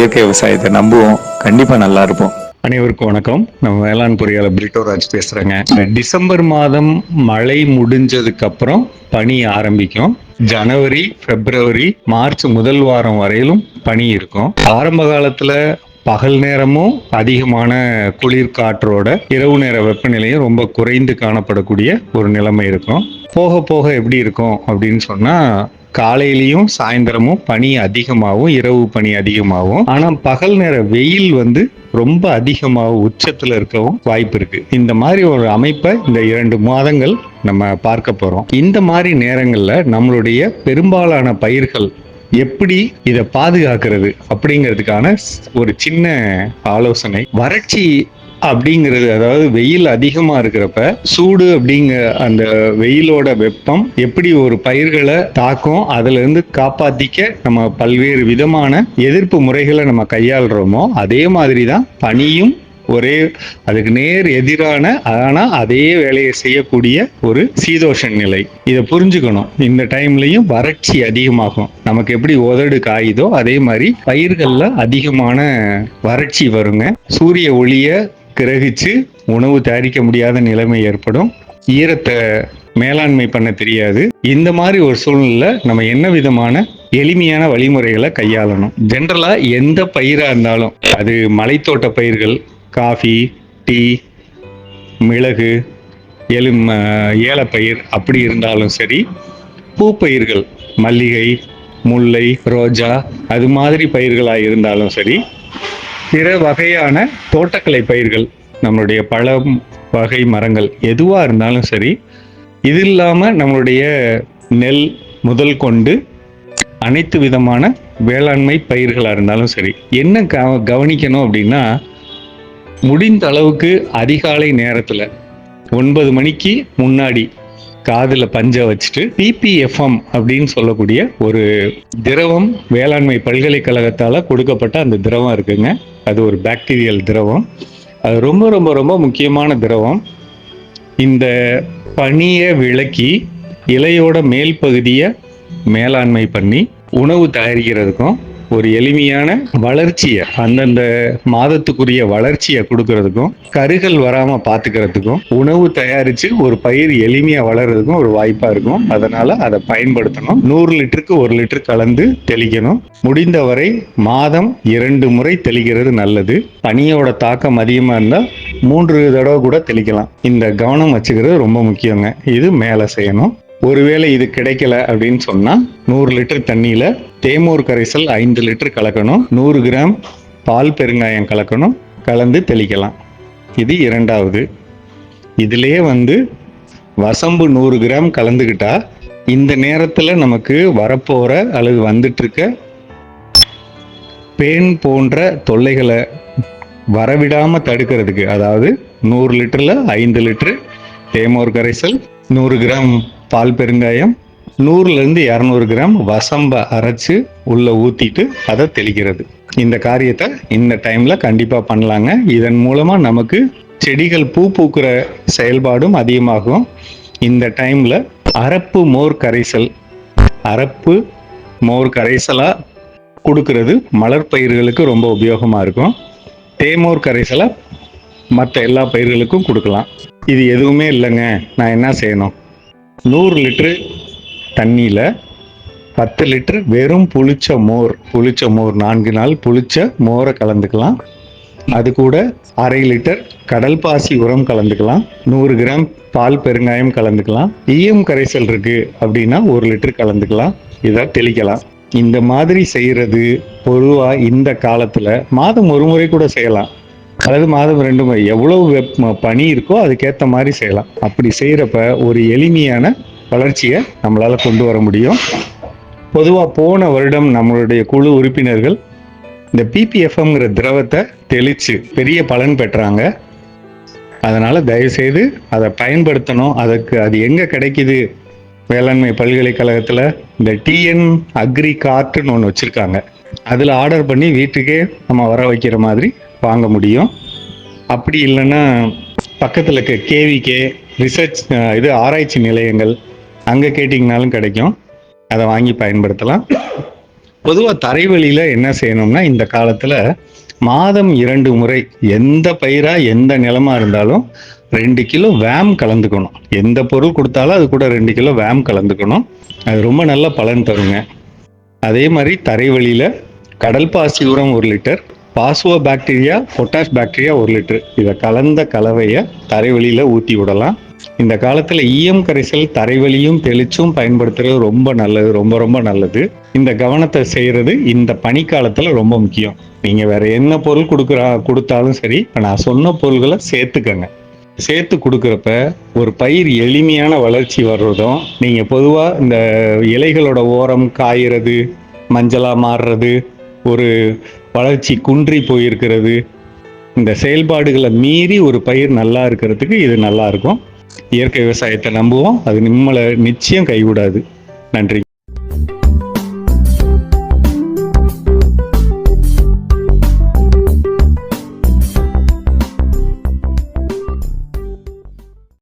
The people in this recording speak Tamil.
இயற்கை விவசாயத்தை நம்புவோம். கண்டிப்பா நல்லா இருப்போம். அனைவருக்கும் வணக்கம். நம்ம வேளாண் பொறியாளர் பிரிட்டோராஜ் பேசுறேங்க. டிசம்பர் மாதம் மழை முடிஞ்சதுக்கு அப்புறம் பனி ஆரம்பிக்கும். ஜனவரி பிப்ரவரி மார்ச் முதல் வாரம் வரையிலும் பனி இருக்கும். ஆரம்ப காலத்துல பகல் நேரமும் அதிகமான குளிர் காற்றோட இரவு நேர வெப்பநிலையும் ரொம்ப குறைந்து காணப்படக்கூடிய ஒரு நிலைமை இருக்கும். போக போக எப்படி இருக்கும் அப்படின்னு சொன்னா காலையிலையும் சாயந்தரமும் பனி அதிகமாகவும் இரவு பனி அதிகமாகவும். ஆனால் பகல் நேர வெயில் வந்து ரொம்ப அதிகமாக உச்சத்தில் இருக்கவும் வாய்ப்பு இருக்கு. இந்த மாதிரி ஒரு அமைப்பை இந்த இரண்டு மாதங்கள் நம்ம பார்க்க போகிறோம் இந்த மாதிரி நேரங்களில் நம்மளுடைய பெரும்பாலான பயிர்கள் எப்படி இதை பாதுகாக்கிறது அப்படிங்கிறதுக்கான ஒரு சின்ன ஆலோசனை. வறட்சி அப்படிங்கிறது அதாவது வெயில் அதிகமாக இருக்கிறப்ப சூடு அப்படிங்கிற அந்த வெயிலோட வெப்பம் எப்படி ஒரு பயிர்களை தாக்கும் அதுலேருந்து காப்பாற்றிக்க நம்ம பல்வேறு விதமான எதிர்ப்பு முறைகளை நம்ம கையாளுறோமோ அதே மாதிரி தான் பனியும் ஒரே அதுக்கு நேர் எதிரான ஆனால் அதே வேலையை செய்யக்கூடிய ஒரு சீதோஷ நிலை. இதை புரிஞ்சுக்கணும். இந்த டைம்லையும் வறட்சி அதிகமாகும். நமக்கு எப்படி உதடு காயுதோ அதே மாதிரி பயிர்களில் அதிகமான வறட்சி வருங்க. சூரிய ஒளியை கிரகிச்சு உணவு தயாரிக்க முடியாத நிலைமை ஏற்படும். ஈரத்தை மேலாண்மை பண்ண தெரியாது. இந்த மாதிரி ஒரு சூழ்நிலை நம்ம என்ன விதமான எளிமையான வழிமுறைகளை கையாளணும்? ஜென்ரலா எந்த பயிரா இருந்தாலும் அது மலைத்தோட்ட பயிர்கள் காஃபி டீ மிளகு எலும் ஏலப்பயிர் அப்படி இருந்தாலும் சரி பூப்பயிர்கள் மல்லிகை முல்லை ரோஜா அது மாதிரி பயிர்களாக இருந்தாலும் சரி பிற வகையான தோட்டக்கலை பயிர்கள் நம்மளுடைய பழம் வகை மரங்கள் எதுவாக இருந்தாலும் சரி இது இல்லாமல் நம்மளுடைய நெல் முதல் கொண்டு அனைத்து விதமான வேளாண்மை பயிர்களாக இருந்தாலும் சரி என்ன க கவனிக்கணும் அப்படின்னா முடிந்த அளவுக்கு அதிகாலை நேரத்தில் ஒன்பது மணிக்கு முன்னாடி காதில் பஞ்சை வச்சுட்டு பிபிஎஃப்எம் அப்படின்னு சொல்லக்கூடிய ஒரு திரவம் வேளாண்மை பல்கலைக்கழகத்தால் கொடுக்கப்பட்ட அந்த திரவம் இருக்குங்க. அது ஒரு பாக்டீரியல் திரவம். அது ரொம்ப ரொம்ப ரொம்ப முக்கியமான திரவம். இந்த பனியை விளக்கி இலையோட மேல் பகுதியை மேலாண்மை பண்ணி உணவு தயாரிக்கிறதுக்கும் ஒரு எளிமையான வளர்ச்சியை அந்தந்த மாதத்துக்குரிய வளர்ச்சியை கொடுக்கறதுக்கும் கருகள் வராமல் பார்த்துக்கிறதுக்கும் உணவு தயாரித்து ஒரு பயிர் எளிமையாக வளர்றதுக்கும் ஒரு வாய்ப்பாக இருக்கும். அதனால் அதை பயன்படுத்தணும். நூறு லிட்டருக்கு ஒரு லிட்டர் கலந்து தெளிக்கணும். முடிந்தவரை மாதம் இரண்டு முறை தெளிக்கிறது நல்லது. பனியோட தாக்கம் அதிகமாக இருந்தால் மூன்று தடவை கூட தெளிக்கலாம். இந்த கவனம் வச்சுக்கிறது ரொம்ப முக்கியங்க. இது மேலே செய்யணும். ஒருவேளை இது கிடைக்கல அப்படின்னு சொன்னா நூறு லிட்டர் தண்ணியில தேமூர் கரைசல் ஐந்து லிட்டர் கலக்கணும். நூறு கிராம் பால் பெருங்காயம் கலக்கணும். கலந்து தெளிக்கலாம். இது இரண்டாவது. இதுலயே வந்து வசம்பு நூறு கிராம் கலந்துக்கிட்டா இந்த நேரத்தில் நமக்கு வரப்போகிற அல்லது வந்துட்டுருக்க பேன் போன்ற தொல்லைகளை வரவிடாமல் தடுக்கிறதுக்கு அதாவது நூறு லிட்டரில் ஐந்து லிட்டரு தேமோர் கரைசல் நூறு கிராம் பால் பெருங்காயம் நூறுலேருந்து இரநூறு கிராம் வசம்ப அரைச்சு உள்ளே ஊற்றிட்டு அதை தெளிக்கிறது. இந்த காரியத்தை இந்த டைமில் கண்டிப்பாக பண்ணலாங்க. இதன் மூலமாக நமக்கு செடிகள் பூ பூக்கிற செயல்பாடும் அதிகமாகும். இந்த டைமில் அரப்பு மோர் கரைசல் அரப்பு மோர் கரைசலாக கொடுக்கறது மலர் பயிர்களுக்கு ரொம்ப உபயோகமாக இருக்கும். தேமோர் கரைசலை மற்ற எல்லா பயிர்களுக்கும் கொடுக்கலாம். இது எதுவுமே இல்லைங்க. நான் என்ன செய்யணும்? நூறு லிட்டரு தண்ணியில் பத்து லிட்டர் வெறும் புளிச்ச மோர் புளிச்ச மோர் நான்கு நாள் புளிச்ச மோரை கலந்துக்கலாம். அது கூட அரை லிட்டர் கடல் பாசி உரம் கலந்துக்கலாம். நூறு கிராம் பால் பெருங்காயம் கலந்துக்கலாம். ஈயம் கரைசல் இருக்கு அப்படின்னா ஒரு லிட்டர் கலந்துக்கலாம். இதை தெளிக்கலாம். இந்த மாதிரி செய்கிறது பொதுவாக இந்த காலத்தில் மாதம் ஒரு முறை கூட செய்யலாம். அதாவது மாதம் ரெண்டு முறை எவ்வளவு வெப் பனி இருக்கோ அதுக்கேற்ற மாதிரி செய்யலாம். அப்படி செய்கிறப்ப ஒரு எளிமையான வளர்ச்சியை நம்மளால் கொண்டு வர முடியும். பொதுவாக போன வருடம் நம்மளுடைய குழு உறுப்பினர்கள் இந்த பிபிஎஃப்எம்ங்கிற திரவத்தை தெளித்து பெரிய பலன் பெற்றாங்க. அதனால் தயவுசெய்து அதை பயன்படுத்தணும். அதுக்கு அது எங்கே கிடைக்குது? வேளாண்மை பல்கலைக்கழகத்தில் இந்த டிஎன் அக்ரி கார்டுன்னு ஒன்று வச்சுருக்காங்க. அதில் ஆர்டர் பண்ணி வீட்டுக்கே நம்ம வர வைக்கிற மாதிரி வாங்க முடியும். அப்படி இல்லைன்னா பக்கத்தில் இருக்க கேவிகே ரிசர்ச் இது ஆராய்ச்சி நிலையங்கள் அங்கே கேட்டிங்கனாலும் கிடைக்கும். அதை வாங்கி பயன்படுத்தலாம். பொதுவாக தரைவழியில் என்ன செய்யணும்னா இந்த காலத்தில் மாதம் இரண்டு முறை எந்த பயிராக எந்த நிலமாக இருந்தாலும் ரெண்டு கிலோ வேம் கலந்துக்கணும். எந்த பொருள் கொடுத்தாலும் அது கூட ரெண்டு கிலோ வேம் கலந்துக்கணும். அது ரொம்ப நல்ல பலன் தருங்க. அதே மாதிரி தரைவழியில் கடல் பாசி உரம் ஒரு லிட்டர் பாசுவ பாக்டீரியா பொட்டாஷ் பாக்டீரியா ஒரு லிட்டர். இதை கலந்த கலவையை தரைவழியில ஊற்றி விடலாம். இந்த காலத்தில் ஈயம் கரைசல் தரைவழியும் தெளிச்சும் பயன்படுத்துறது ரொம்ப நல்லது ரொம்ப ரொம்ப நல்லது. இந்த கவனத்தை செய்கிறது இந்த பனிக்காலத்தில் ரொம்ப முக்கியம். நீங்கள் வேற என்ன பொருள் கொடுக்குறா கொடுத்தாலும் சரி இப்போ நான் சொன்ன பொருள்களை சேர்த்துக்கங்க. சேர்த்து கொடுக்குறப்ப ஒரு பயிர் எளிமையான வளர்ச்சி வர்றதும் நீங்கள் பொதுவாக இந்த இலைகளோட ஓரம் காயிறது மஞ்சளாக மாறுறது ஒரு வளர்ச்சி குன்றி போயிருக்கிறது. இந்த செயல்பாடுகளை மீறி ஒரு பயிர் நல்லா இருக்கிறதுக்கு இது நல்லா இருக்கும். இயற்கை விவசாயத்தை நம்புவோம். அது நம்மளை நிச்சயம் கைவிடாது. நன்றி.